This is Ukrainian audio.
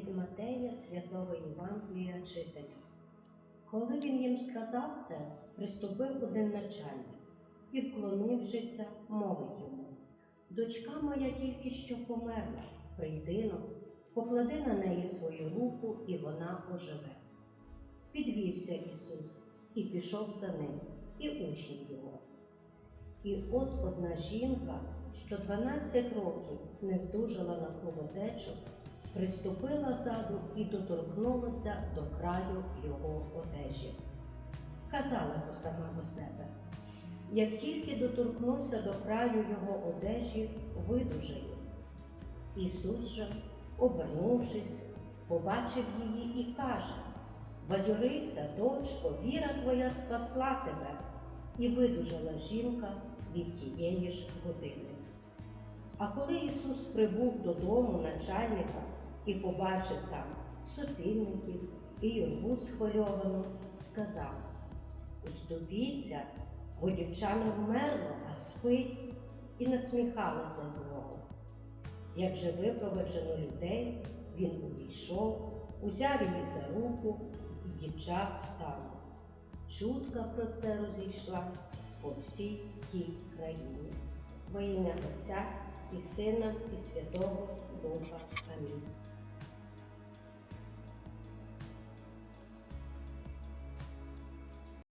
Матея святого Євангелія читання. Коли він їм сказав це, приступив один начальник і, вклонившися, мовить йому: Дочка моя тільки що померла, прийди но, поклади на неї свою руку, і вона оживе. Підвівся Ісус і пішов за ним, і учні його. І от одна жінка, що 12 років не здужала на холодечок, приступила ззаду і доторкнулася до краю його одежі. Казала до себе. Як тільки доторкнуся до краю його одежі, видужаю. Ісус же, обернувшись, побачив її і каже: Бадьорися, дочко, віра твоя спасла тебе, і видужала жінка від тієї ж години. А коли Ісус прибув додому начальника і побачив там сотильників і юрбу схвильовану, сказав: Уступіться, бо дівчина вмерла, а спить, і насміхалися з нього. Як же випроваджено людей, він увійшов, узяв її за руку, і дівча встала. Чутка про це розійшла по всій тій країні. Во ім'я Отця і Сина, і Святого Духа. Амінь.